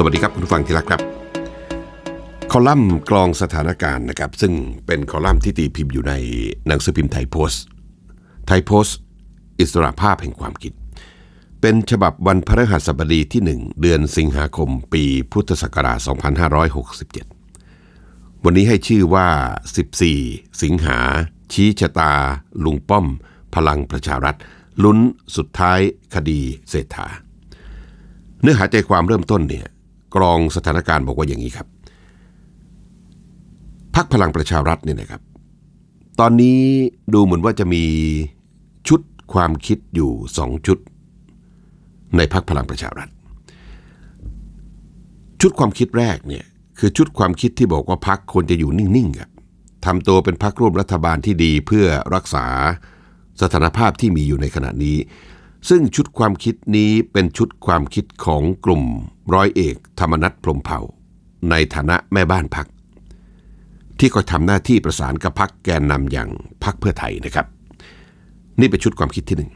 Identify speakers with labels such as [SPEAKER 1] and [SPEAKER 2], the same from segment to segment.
[SPEAKER 1] สวัสดีครับคุณผู้ฟังที่รักครับ คอลัมน์กรองสถานการณ์นะครับ ซึ่งเป็นคอลัมน์ที่ตีพิมพ์อยู่ในหนังสือพิมพ์ไทยโพสต์ ไทยโพสต์ อิสระภาพแห่งความคิด เป็นฉบับวันพฤหัสบดีที่ 1 เดือนสิงหาคมปีพุทธศักราช 2567 วันนี้ให้ชื่อว่า 14 สิงหา ชี้ชะตา ลุงป้อม พลังประชารัฐ ลุ้นสุดท้ายคดีเศรษฐาเนื้อหาใจความเริ่มต้นเนี่ย กรองสถานการณ์บอกว่าอย่างนี้ครับพักพลังประชารัฐเนี่ยนะครับ ตอนนี้ดูเหมือนว่าจะมีชุดความคิดอยู่สองชุด ในพักพลังประชารัฐ ชุดความคิดแรกเนี่ยคือชุดความคิดที่บอกว่าพักควรจะอยู่นิ่งๆครับทำตัวเป็นพักร่วมรัฐบาลที่ดีเพื่อรักษาสถานภาพที่มีอยู่ในขณะนี้ ซึ่งชุดความคิดนี้เป็นชุดความคิดของกลุ่ม ร้อยเอกธรรมนัฐพรมเผ่า ในฐานะแม่บ้านพัก ที่คอยทำหน้าที่ประสานกับพักแกนนำอย่างพักเพื่อไทยนะครับ นี่เป็นชุดความคิดที่หนึ่ง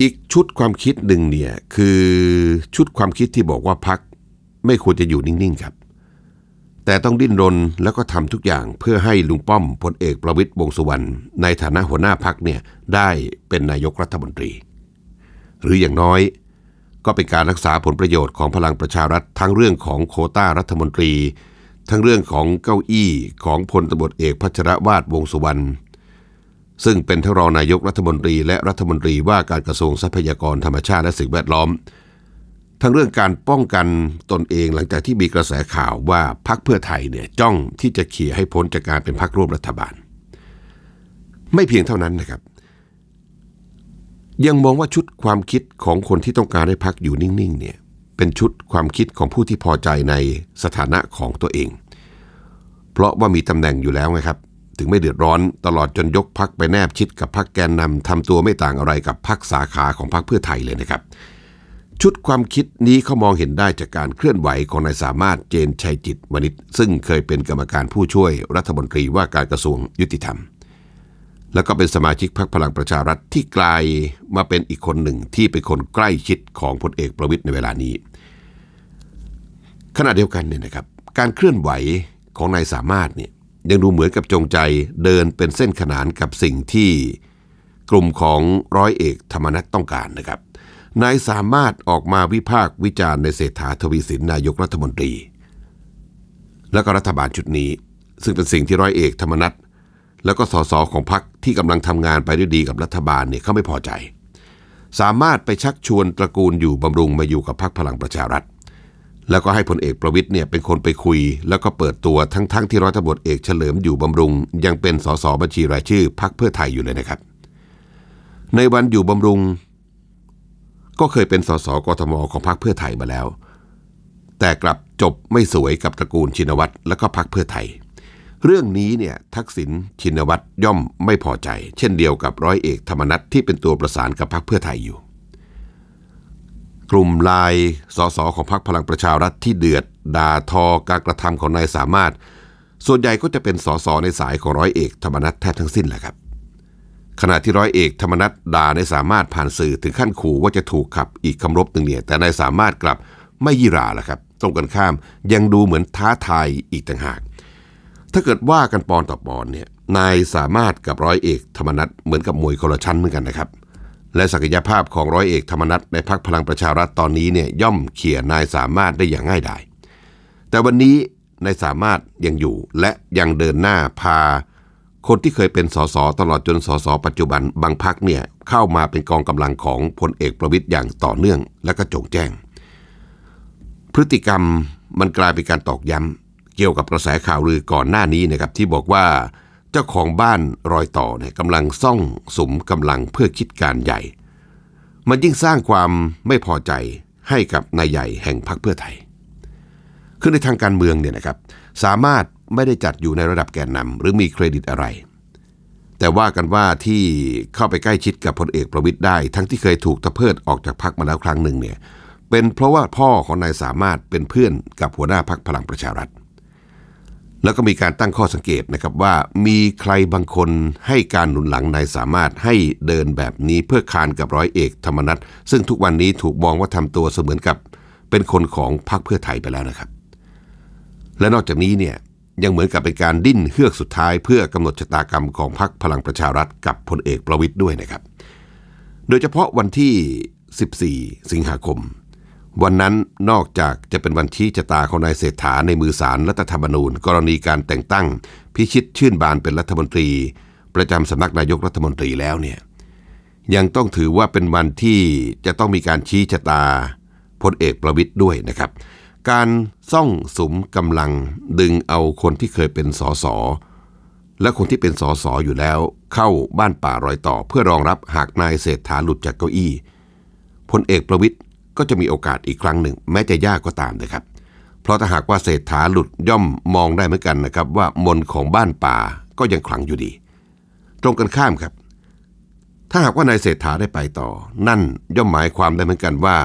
[SPEAKER 1] อีกชุดความคิดหนึ่งเนี่ยคือชุดความคิดที่บอกว่าพักไม่ควรจะอยู่นิ่งๆครับ แต่ต้องดิ้นรนแล้วก็ทำทุกอย่างเพื่อให้ลุงป้อมพลเอกประวิตยวงสุวรรณในฐานะหัวหน้าพักเนี่ยได้เป็นนายกรัฐมนตรี หรืออย่างน้อย ก็เป็นการรักษาผลประโยชน์ของพลังประชารัฐทั้งเรื่องของโคต้ารัฐมนตรี ทั้งเรื่องของเก้าอี้ของพลตำรวจเอกพัชรวาดวงสุวรรณซึ่งเป็นทั้งรองนายกรัฐมนตรี และรัฐมนตรีว่าการกระทรวงทรัพยากรธรรมชาติและสิ่งแวดล้อม ทั้งเรื่องการป้องกันตนเองหลังจากที่มีกระแสข่าวว่าพรรคเพื่อไทยเนี่ยจ้องที่จะเขี่ยให้พ้นจากการเป็นพรรคร่วมรัฐบาล ไม่เพียงเท่านั้นนะครับ ยังมองว่าชุดความคิดของคนที่ต้องการให้พรรคอยู่นิ่งๆเนี่ยเป็นชุดความคิดของผู้ที่พอใจในสถานะของตัวเอง เพราะว่ามีตำแหน่งอยู่แล้วไงครับ ถึงไม่เดือดร้อนตลอดจนยกพักไปแนบชิดกับพักแกนนำทำตัวไม่ต่างอะไรกับพักสาขาของพักเพื่อไทยเลยนะครับ ชุดความคิดนี้เขามองเห็นได้จากการเคลื่อนไหวของนายสามารถเจนชัยจิตวณิชซึ่งเคยเป็นกรรมการผู้ช่วยรัฐมนตรีว่าการกระทรวงยุติธรรม แล้วก็เป็นสมาชิกพรรคพลังประชารัฐที่กลายมาเป็นอีกคนหนึ่งที่เป็นคนใกล้ชิดของพลเอกประวิตยในเวลานี้ ขณะเดียวกันเนี่ยนะครับการเคลื่อนไหวของนายสามารถเนี่ยยังดูเหมือนกับจงใจเดินเป็นเส้นขนานกับสิ่งที่กลุ่มของร้อยเอกธรรมนัฐต้องการนะครับ นายสามารถออกมาวิพากษ์วิจารณ์ในเศรษฐาทวีสินนายกรัฐมนตรี แล้วก็รัฐบาลชุดนี้ ซึ่งเป็นสิ่งที่ร้อยเอกธรรมนัฐแล้วก็สสของพรรค ที่กำลังทำงานไปด้วยดีกับรัฐบาลเนี่ยเขาไม่พอใจ สามารถไปชักชวนตระกูลอยู่บำรุงมาอยู่กับพรรคพลังประชารัฐ แล้วก็ให้พลเอกประวิทย์เนี่ยเป็นคนไปคุย แล้วก็เปิดตัวทั้งๆทที่ร้อยตำรวจเอกเฉลิมอยู่บำรุง ยังเป็นสสบัญชีรายชื่อพรรคเพื่อไทยอยู่เลยนะครับ ในวันอยู่บำรุง ก็เคยเป็นสสกทมของพรรคเพื่อไทยมาแล้ว แต่กลับจบไม่สวยกับตระกูลชินวัตรและก็พรรคเพื่อไทย เรื่องนี้เนี่ยทักษิณชินวัตรย่อมไม่พอใจ เช่นเดียวกับร้อยเอกธรรมนัฐที่เป็นตัวประสานกับพรรคเพื่อไทยอยู่ กลุ่มลายสสของพรรคพลังประชารัฐที่เดือดด่าทอการกระทำของนายสามารถ ส่วนใหญ่ก็จะเป็นสสในสายของร้อยเอกธรรมนัฐแทบทั้งสิ้นแหละครับขณะที่ร้อยเอกธรรมนัฐด่าในสามารถผ่านสื่อถึงขั้นขู่ว่าจะถูกขับอีกคำรบหนึ่งเนี่ยแต่นายสามารถกลับไม่ยี่ราล่ะครับ ตรงกันข้ามยังดูเหมือนท้าทายอีกต่างหาก ถ้าเกิดว่ากันปอนต่อปอนเนี่ยนายสามารถกับร้อยเอกธรรมนัฐเหมือนกับมวยคนละชั้นเหมือนกันนะครับ และศักยภาพของร้อยเอกธรรมนัฐในพักพลังประชารัฐตอนนี้เนี่ยย่อมเขี่ยนายสามารถได้อย่างง่ายดายแต่วันนี้นายสามารถยังอยู่และยังเดินหน้าพา คนที่เคยเป็นสสตลอดจนสสปัจจุบันบางพักเนี่ยเข้ามาเป็นกองกำลังของพลเอกประวิตยอย่างต่อเนื่องและก็จงแจ้ง พฤติกรรมมันกลายเป็นการตอกย้ำ เกี่ยวกับกระแสข่าวลือก่อนหน้านี้นะครับที่บอกว่า เจ้าของบ้านรอยต่อเนี่ยกำลังซ่องสมกำลังเพื่อคิดการใหญ่ มันยิ่งสร้างความไม่พอใจให้กับนายใหญ่แห่งพรรคเพื่อไทย คือในทางการเมืองเนี่ยนะครับ สามารถไม่ได้จัดอยู่ในระดับแกนนำหรือมีเครดิตอะไร แต่ว่ากันว่าที่เข้าไปใกล้ชิดกับพลเอกประวิตยได้ ทั้งที่เคยถูกตะเพิดออกจากพรรคมาแล้วครั้งหนึ่งเนี่ยเป็นเพราะว่าพ่อของนายสามารถเป็นเพื่อนกับหัวหน้าพรรคพลังประชารัฐ แล้วก็มีการตั้งข้อสังเกตนะครับว่ามีใครบางคนให้การหนุนหลังนายสามารถให้เดินแบบนี้เพื่อคานกับร้อยเอกธรรมนัฐซึ่งทุกวันนี้ถูกมองว่าทำตัวเสมือนกับ เป็นคนของพรรคเพื่อไทยไปแล้วนะครับ และนอกจากนี้เนี่ยยังเหมือนกับเป็นการดิ้นเฮือกสุดท้ายเพื่อกำหนดชะตากรรมของพรรคพลังประชารัฐกับพลเอกประวิตยด้วยนะครับ โดยเฉพาะวันที่ 14 สิงหาคม วันนั้นนอกจากจะเป็นวันชี้ชะตาของนายเศรษฐาในมือสารรัฐธรรมนูญ กรณีการแต่งตั้ง พิชิตชื่นบานเป็นรัฐมนตรี ประจำสำนักนายกรัฐมนตรีแล้วเนี่ยยังต้องถือว่าเป็นวันที่จะต้องมีการชี้ชะตาพลเอกประวิตย์ด้วยนะครับ การซ่องสมกำลังดึงเอาคนที่เคยเป็นสสและคนที่เป็นสสอยู่แล้ว เข้าบ้านป่ารอยต่อเพื่อรองรับหากนายเศรษฐาหลุดจากเก้าอี้พลเอกประวิตย ก็จะมีโอกาสอีกครั้งหนึ่ง แม้จะยากก็ตามนะครับ เพราะถ้าหากว่าเศรษฐาหลุดย่อมมองได้เหมือนกันนะครับ ว่ามนของบ้านป่าก็ยังขลังอยู่ดี ตรงกันข้ามครับ ถ้าหากว่านายเศรษฐาได้ไปต่อ นั่นย่อมหมายความได้เหมือนกันว่า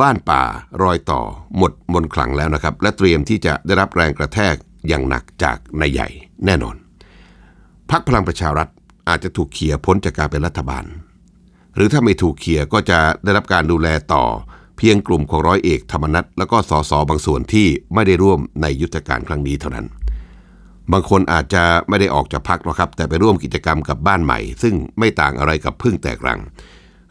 [SPEAKER 1] บ้านป่ารอยต่อหมดมนขลังแล้วนะครับ และเตรียมที่จะได้รับแรงกระแทกอย่างหนักจากนายใหญ่แน่นอนพักพลังประชารัฐอาจจะถูกเขี่ยพ้นจากการเป็นรัฐบาล หรือถ้าไม่ถูกเขี่ยก็จะได้รับการดูแลต่อ เพียงกลุ่มของร้อยเอกธรรมนัฐแล้วก็สสบางส่วนที่ไม่ได้ร่วมในยุทธการครั้งนี้เท่านั้น บางคนอาจจะไม่ได้ออกจากพักหรอกครับ แต่ไปร่วมกิจกรรมกับบ้านใหม่ ซึ่งไม่ต่างอะไรกับพึ่งแตกรัง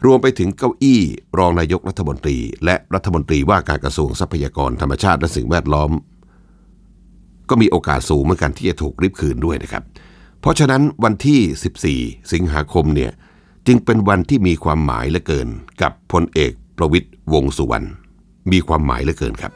[SPEAKER 1] รวมไปถึงเก้าอี้ รองนายกรัฐมนตรี และรัฐมนตรีว่าการกระทรวงทรัพยากรธรรมชาติและสิ่งแวดล้อม ก็มีโอกาสสูงเหมือนกันที่จะถูกริบคืนด้วยนะครับ เพราะฉะนั้นวันที่ 14 สิงหาคมเนี่ย จึงเป็นวันที่มีความหมายเหลือเกิน กับพลเอกประวิตยวงสุวรรณมีความหมายเหลือเกินครับ